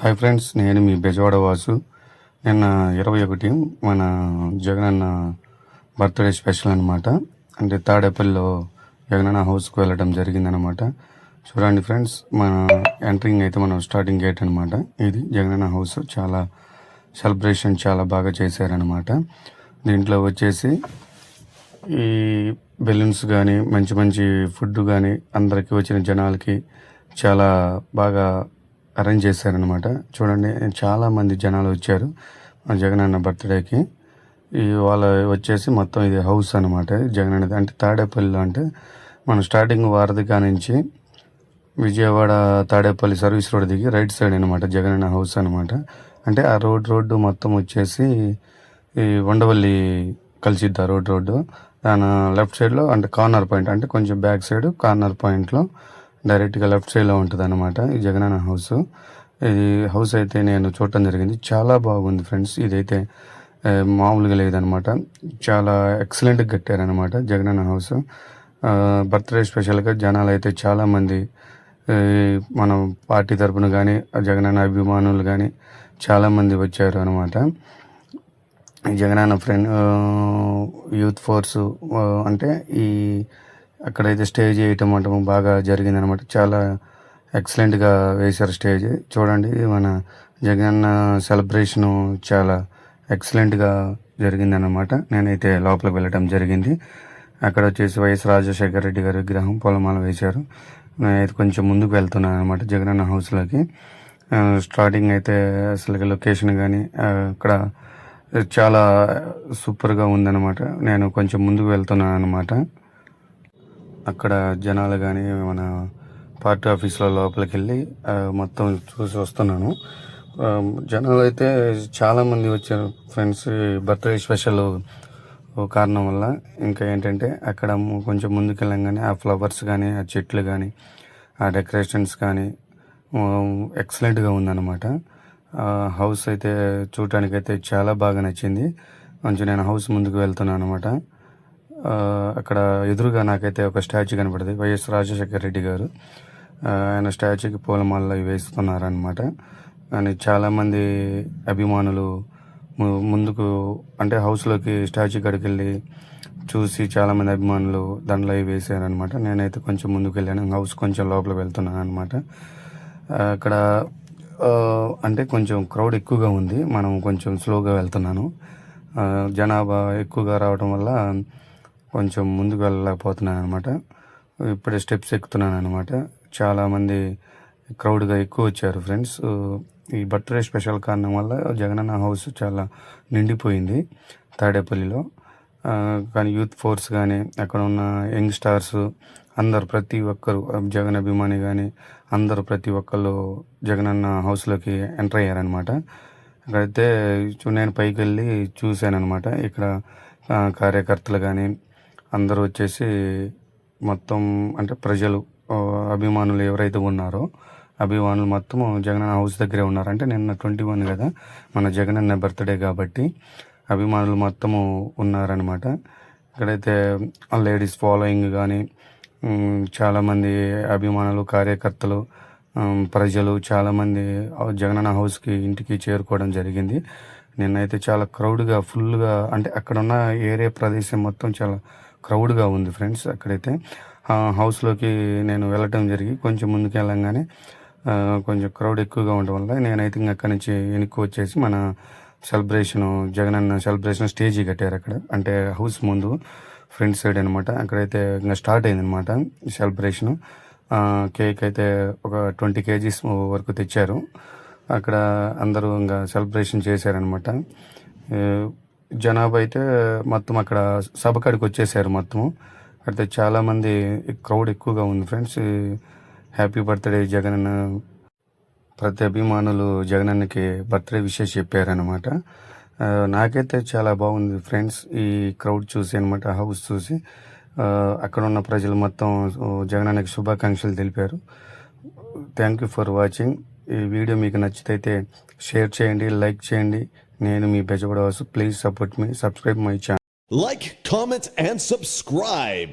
Hi friends నేను మీ బెజవాడ వాసు. నిన్న ఇరవై ఒకటి మన జగనన్న బర్త్డే స్పెషల్ అనమాట అంటే తాడేపల్లిలో జగనన్న హౌస్కి వెళ్ళడం జరిగిందనమాట చూడండి ఫ్రెండ్స్ మన ఎంట్రింగ్ అయితే మనం స్టార్టింగ్ గేట్ అనమాట ఇది జగనన్న హౌస్ చాలా సెలబ్రేషన్ చాలా బాగా చేశారనమాట దీంట్లో వచ్చేసి ఈ బెలూన్స్ కానీ మంచి మంచి ఫుడ్ కానీ అందరికి వచ్చిన జనాలకి చాలా బాగా అరేంజ్ చేశారనమాట చూడండి చాలామంది జనాలు వచ్చారు. జగన్ జగనన్న బర్త్డేకి. ఈ వాళ్ళ వచ్చేసి మొత్తం ఇది హౌస్ అనమాట జగనన్నది అంటే తాడేపల్లిలో అంటే మనం స్టార్టింగ్ వారధిగా నుంచి విజయవాడ తాడేపల్లి సర్వీస్ రోడ్ దిగి రైట్ సైడ్ అనమాట జగనన్న హౌస్ అనమాట అంటే ఆ రోడ్ రోడ్డు మొత్తం వచ్చేసి ఈ ఉండవల్లి కలిసిద్ది ఆ రోడ్ రోడ్డు. దాని లెఫ్ట్ సైడ్లో అంటే కార్నర్ పాయింట్ అంటే కొంచెం బ్యాక్ సైడ్ కార్నర్ పాయింట్లో డైరెక్ట్గా లెఫ్ట్ సైడ్లో ఉంటుంది అనమాట ఈ జగనన్న హౌస్. ఇది హౌస్ అయితే నేను చూడటం జరిగింది. చాలా బాగుంది ఫ్రెండ్స్. ఇదైతే మామూలుగా లేదనమాట చాలా ఎక్సలెంట్గా కట్టారనమాట జగనన్న హౌస్. బర్త్డే స్పెషల్గా జనాలు అయితే చాలామంది మన పార్టీ తరపున కానీ జగనన్న అభిమానులు కానీ చాలామంది వచ్చారు అనమాట జగనన్న ఫ్రెండ్ యూత్ ఫోర్స్ అంటే ఈ అక్కడైతే స్టేజ్ వేయటం అంటే బాగా జరిగింది అనమాట చాలా ఎక్సలెంట్గా వేశారు స్టేజ్. చూడండి మన జగనన్న సెలబ్రేషను చాలా ఎక్సలెంట్గా జరిగిందనమాట నేనైతే లోపలికి వెళ్ళటం జరిగింది. అక్కడ వచ్చేసి వైఎస్ రాజశేఖర రెడ్డి గారి విగ్రహం పొలమాల వేశారు. నేనైతే కొంచెం ముందుకు వెళ్తున్నాను అనమాట జగనన్న హౌస్లోకి. స్టార్టింగ్ అయితే అసలు లొకేషన్ కానీ అక్కడ చాలా సూపర్గా ఉందన్నమాట. నేను కొంచెం ముందుకు వెళ్తున్నాను అనమాట అక్కడ జనాలు కానీ మన పార్టీ ఆఫీస్లో లోపలికి వెళ్ళి మొత్తం చూసి వస్తున్నాను. జనాలు అయితే చాలామంది వచ్చారు ఫ్రెండ్స్. బర్త్డే స్పెషల్ కారణం వల్ల ఇంకా ఏంటంటే అక్కడ కొంచెం ముందుకు వెళ్ళంగానే ఆ ఫ్లవర్స్ కానీ ఆ చెట్లు కానీ ఆ డెకరేషన్స్ కానీ ఎక్సలెంట్గా ఉందన్నమాట. హౌస్ అయితే చూడటానికి అయితే చాలా బాగా నచ్చింది. కొంచెం నేను హౌస్ ముందుకు వెళ్తున్నాను అనమాట అక్కడ ఎదురుగా నాకైతే ఒక స్టాచ్యూ కనపడింది. వైఎస్ రాజశేఖర రెడ్డి గారు. ఆయన స్టాచ్యూకి పూలమాలలు అవి వేస్తున్నారనమాట కానీ చాలామంది అభిమానులు ముందుకు అంటే హౌస్లోకి స్టాచ్యూ కాడికి వెళ్ళి చూసి చాలామంది అభిమానులు దండలు అవి వేసారనమాట నేనైతే కొంచెం ముందుకు వెళ్ళాను హౌస్ కొంచెం లోపల వెళ్తున్నాను అనమాట అక్కడ అంటే కొంచెం క్రౌడ్ ఎక్కువగా ఉంది. మనం కొంచెం స్లోగా వెళ్తున్నాను. జనాభా ఎక్కువగా రావడం వల్ల కొంచెం ముందుకు వెళ్ళలేకపోతున్నాను అనమాట ఇప్పుడే స్టెప్స్ ఎక్కుతున్నాను అనమాట చాలామంది క్రౌడ్గా ఎక్కువ వచ్చారు ఫ్రెండ్స్. ఈ బర్త్డే స్పెషల్ కారణం వల్ల జగనన్న హౌస్ చాలా నిండిపోయింది తాడేపల్లిలో. కానీ యూత్ ఫోర్స్ కానీ అక్కడ ఉన్న యంగ్ స్టార్స్ అందరు ప్రతి ఒక్కరు జగన్ అభిమాని కానీ అందరూ ప్రతి ఒక్కళ్ళు జగనన్న హౌస్లోకి ఎంటర్ అయ్యారనమాట అక్కడైతే చూ- నేను పైకి వెళ్ళి చూశానమాట ఇక్కడ కార్యకర్తలు కానీ అందరూ వచ్చేసి మొత్తం అంటే ప్రజలు అభిమానులు ఎవరైతే ఉన్నారో అభిమానులు మొత్తం జగనన్న హౌస్ దగ్గరే ఉన్నారు. అంటే నిన్న ట్వంటీ వన్ కదా మన జగనన్న బర్త్డే కాబట్టి అభిమానులు మొత్తము ఉన్నారనమాట ఇక్కడైతే లేడీస్ ఫాలోయింగ్ కానీ చాలామంది అభిమానులు కార్యకర్తలు ప్రజలు చాలామంది జగనన్న హౌస్కి ఇంటికి చేరుకోవడం జరిగింది. నిన్నైతే చాలా క్రౌడ్గా ఫుల్గా అంటే అక్కడ ఉన్న ఏరియా ప్రదేశం మొత్తం చాలా క్రౌడ్గా ఉంది ఫ్రెండ్స్ అక్కడైతే. హౌస్లోకి నేను వెళ్ళటం జరిగి కొంచెం ముందుకు వెళ్ళంగానే కొంచెం క్రౌడ్ ఎక్కువగా ఉండడం వల్ల నేనైతే ఇంక అక్కడి నుంచి వెనక్కి వచ్చేసి మన సెలబ్రేషన్ జగనన్న సెలబ్రేషన్ స్టేజీ కట్టారు అక్కడ. అంటే హౌస్ ముందు ఫ్రంట్ సైడ్ అనమాట అక్కడైతే ఇంకా స్టార్ట్ అయింది అనమాట సెలబ్రేషన్ కేక్ అయితే ఒక ట్వంటీ కేజీస్ వరకు తెచ్చారు. అక్కడ అందరూ ఇంకా సెలబ్రేషన్ చేశారనమాట జనాభా అయితే మొత్తం అక్కడ సభ కాడికి వచ్చేసారు మొత్తం అయితే చాలామంది క్రౌడ్ ఎక్కువగా ఉంది ఫ్రెండ్స్ హ్యాపీ బర్త్డే జగన్ అన్న ప్రతి అభిమానులు జగనన్నకి బర్త్డే విషయం చెప్పారనమాట నాకైతే చాలా బాగుంది ఫ్రెండ్స్ ఈ క్రౌడ్ చూసి అనమాట హౌస్ చూసి. అక్కడ ఉన్న ప్రజలు మొత్తం జగన్ అన్నకి శుభాకాంక్షలు తెలిపారు. థ్యాంక్ యూ ఫర్ వాచింగ్ ఈ వీడియో మీకు నచ్చితే షేర్ చేయండి లైక్ చేయండి. నేను మీ Bezawada Vasu. Please support me subscribe my channel Like, comment, and subscribe.